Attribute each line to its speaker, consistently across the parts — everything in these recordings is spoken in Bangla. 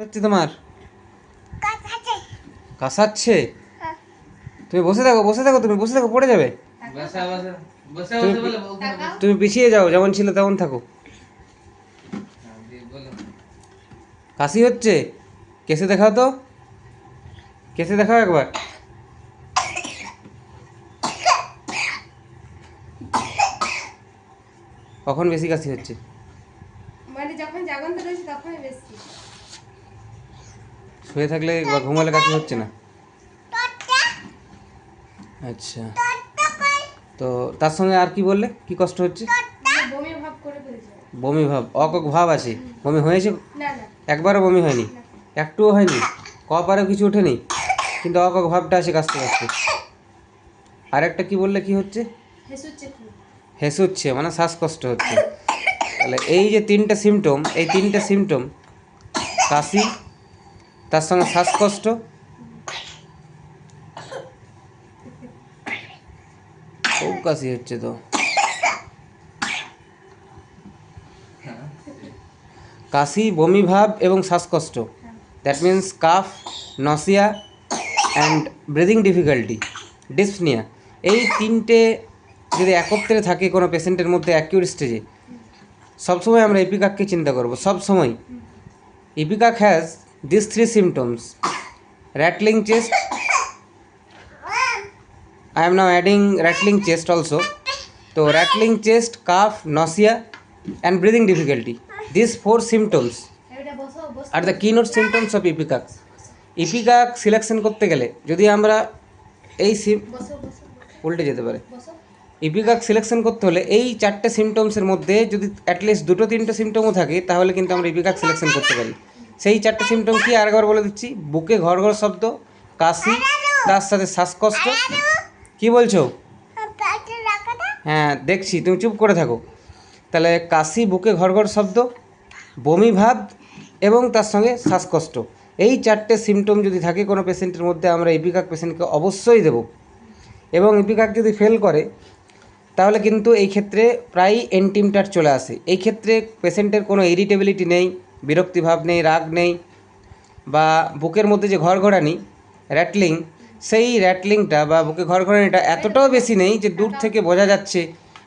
Speaker 1: হচ্ছে তোমার? কাশাচ্ছে তুমি বসে থাকো বসে থাকো তুমি বসে থাকো পড়ে যাবে।
Speaker 2: বসে বসে বসে বসে বলে ওখানে বসে।
Speaker 1: তুমি পিছিয়ে যাও যেমন ছিল তেমন থাকো।
Speaker 2: হ্যাঁ।
Speaker 1: কাশি হচ্ছে? কেসে দেখাও তো। কেসে দেখাও একবার। কখন বেশি কাশি হচ্ছে?
Speaker 3: মানে যখন জাগন্ত রয়েছে তখনই বেশি।
Speaker 1: শুয়ে থাকলে বা ঘুমালে কাশি হচ্ছে না? আচ্ছা। তো তার সঙ্গে আর কি বললে? কি কষ্ট হচ্ছে?
Speaker 3: বমি ভাব ফেলছে।
Speaker 1: ভাব অকক ভাব আছে? বমি হয়েছে? একবারও বমি হয়নি? একটুও হয়নি? কপারেও কিছু ওঠেনি? কিন্তু অকক ভাবটা আসে কাছতে কাছতে আর একটা কি বললে কি হচ্ছে?
Speaker 3: হেসুচ্ছে
Speaker 1: মানে শ্বাসকষ্ট হচ্ছে। তাহলে এই যে তিনটে সিমটম এই তিনটে সিমটম কাশি তার সঙ্গে শ্বাসকষ্ট? খুব কাশি হচ্ছে তো। কাশি, বমি ভাব এবং শ্বাসকষ্ট। That means cough nausea and breathing difficulty dyspnoea এই তিনটে যদি একত্রে থাকে কোনো পেশেন্টের মধ্যে অ্যাকিউট স্টেজে সবসময় আমরা ইপিকাককে চিন্তা করব সব সময় ipecac has this three symptoms rattling chest I am now adding rattling chest also. So rattling chest, cough, nausea, and breathing difficulty. These four symptoms are the keynote symptoms of ipecac. Ipecac selection করতে গেলে যদি আমরা এই উল্টে যেতে পারে ইপিকাক সিলেকশন করতে হলে এই চারটে সিমটমসের মধ্যে যদি অ্যাটলিস্ট দুটো তিনটে সিমটমও থাকে তাহলে কিন্তু আমরা ইপিকাক সিলেকশন করতে পারি সেই চারটে সিমটম কি আরেকবার বলে দিচ্ছি? বুকে ঘর ঘর শব্দ, কাশি, তার সাথে শ্বাসকষ্ট। কি বলছো? হ্যাঁ দেখছি, তুমি চুপ করে থাকো। তাহলে কাশি, বুকে ঘর ঘর শব্দ, বমি ভাব এবং তার সঙ্গে শ্বাসকষ্ট। এই চারটে সিমটম যদি থাকে কোনো পেশেন্টের মধ্যে, আমরা ইপিকাক পেশেন্টকে অবশ্যই দেব। এবং ইপিকাক যদি ফেল করে, তাহলে কিন্তু এই ক্ষেত্রে প্রায়ই এন্টিমটার চলে আসে। এই ক্ষেত্রে পেশেন্টের কোনো ইরিটেবিলিটি নেই। বিরক্তিভাব নেই, রাগ নেই বা বুকের মধ্যে যে ঘরঘরানি র্যাটলিং সেই র্যাটলিংটা বা বুকে ঘরঘরানিটা এতটাও বেশি নেই যে দূর থেকে বোঝা যাচ্ছে।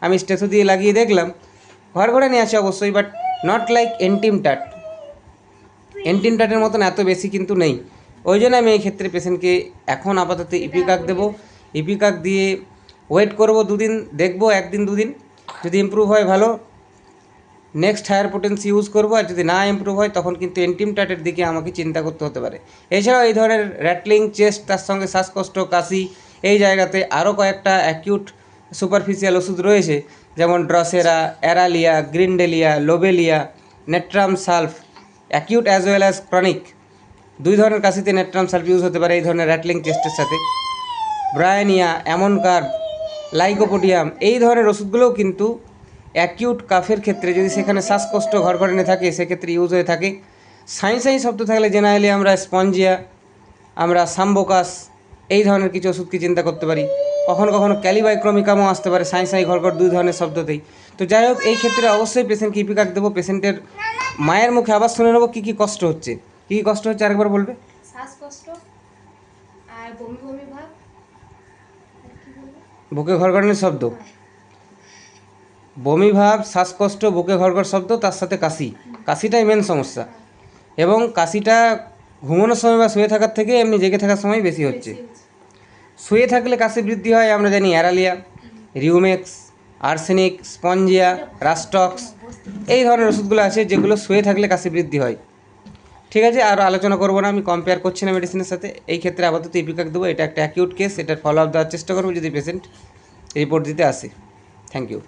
Speaker 1: আমি স্টেথো দিয়ে লাগিয়ে দেখলাম, ঘরঘরানি আছে অবশ্যই বাট নট লাইক এন্টিম টাট এন্টিম টাটের মতন এত বেশি কিন্তু নেই। ওই জন্য আমি এই ক্ষেত্রে পেশেন্টকে এখন আপাতত ইপিকাক দেবো। ইপিকাক দিয়ে ওয়েট করব দুদিন, দেখব একদিন, দুদিন। যদি ইমপ্রুভ হয় ভালো নেক্সট হায়ার পোটেন্সি ইউজ করব, আর যদি না ইমপ্রুভ হয়, তখন কিন্তু এন্টিম টাটের দিকে আমাকে চিন্তা করতে হতে পারে। এছাড়াও এই ধরনের র্যাটলিং চেস্ট তার সঙ্গে শ্বাসকষ্ট, কাশি, এই জায়গাতে আরও কয়েকটা অ্যাকিউট সুপারফিশিয়াল ওষুধ রয়েছে, যেমন drosera aralia grindelia lobelia natrum sulph acute as well as chronic দুই ধরনের কাশিতে নেট্রাম সালফ ইউজ হতে পারে, এই ধরনের র্যাটলিং চেস্টের সাথে। ব্রায়ানিয়া অ্যামনকার্ব লাইকোপোডিয়াম এই ধরনের ওষুধগুলোও কিন্তু অ্যাকিউট কাফের ক্ষেত্রে যদি সেখানে শ্বাসকষ্ট ঘরঘরেনে থাকে সেক্ষেত্রে ইউজ হয়ে থাকে। সাই সাই শব্দ থাকলে জেনারেলি আমরা স্পঞ্জিয়া আমরা সাম্বোকাস এই ধরনের কিছু ওষুধকে চিন্তা করতে পারি? কখনো কখনো ক্যালিবাইক্রমিকামও আসতে পারে সাই সাই ঘরঘর দুই ধরনের শব্দতেই। তো যাই হোক এই ক্ষেত্রে অবশ্যই পেশেন্টকে ইপিকাক দেবো। পেশেন্টের মায়ের মুখে আবার শুনে নেব কী কী কষ্ট হচ্ছে। কী কী কষ্ট হচ্ছে আরেকবার বলবে?
Speaker 3: শ্বাসকষ্ট আর বমি ভাব?
Speaker 1: বুকে ঘরঘরানির শব্দ? বমি ভাব শ্বাসকষ্ট বুকে ঘরঘর শব্দ তার সাথে কাশি। কাশিটাই মেন সমস্যা। এবং কাশিটা ঘুমানোর সময় বা শুয়ে থাকার থেকে এমনি জেগে থাকার সময়
Speaker 3: বেশি হচ্ছে।
Speaker 1: শুয়ে থাকলে কাশি বৃদ্ধি হয় আমরা জানি অ্যারালিয়া রিউমেক্স আর্সেনিক স্পঞ্জিয়া রাস্টক্স এই ধরনের ওষুধগুলো আছে যেগুলো শুয়ে থাকলে কাশি বৃদ্ধি হয়। ঠিক আছে আর আলোচনা করব না আমি কম্পেয়ার করছি না মেডিসিনের সাথে। এই ক্ষেত্রে আপাতত ইপিকাক দেবো এটা একটা অ্যাকিউট কেস এটার ফলো আপ দেওয়ার চেষ্টা করব যদি পেশেন্ট রিপোর্ট দিতে আসে। Thank you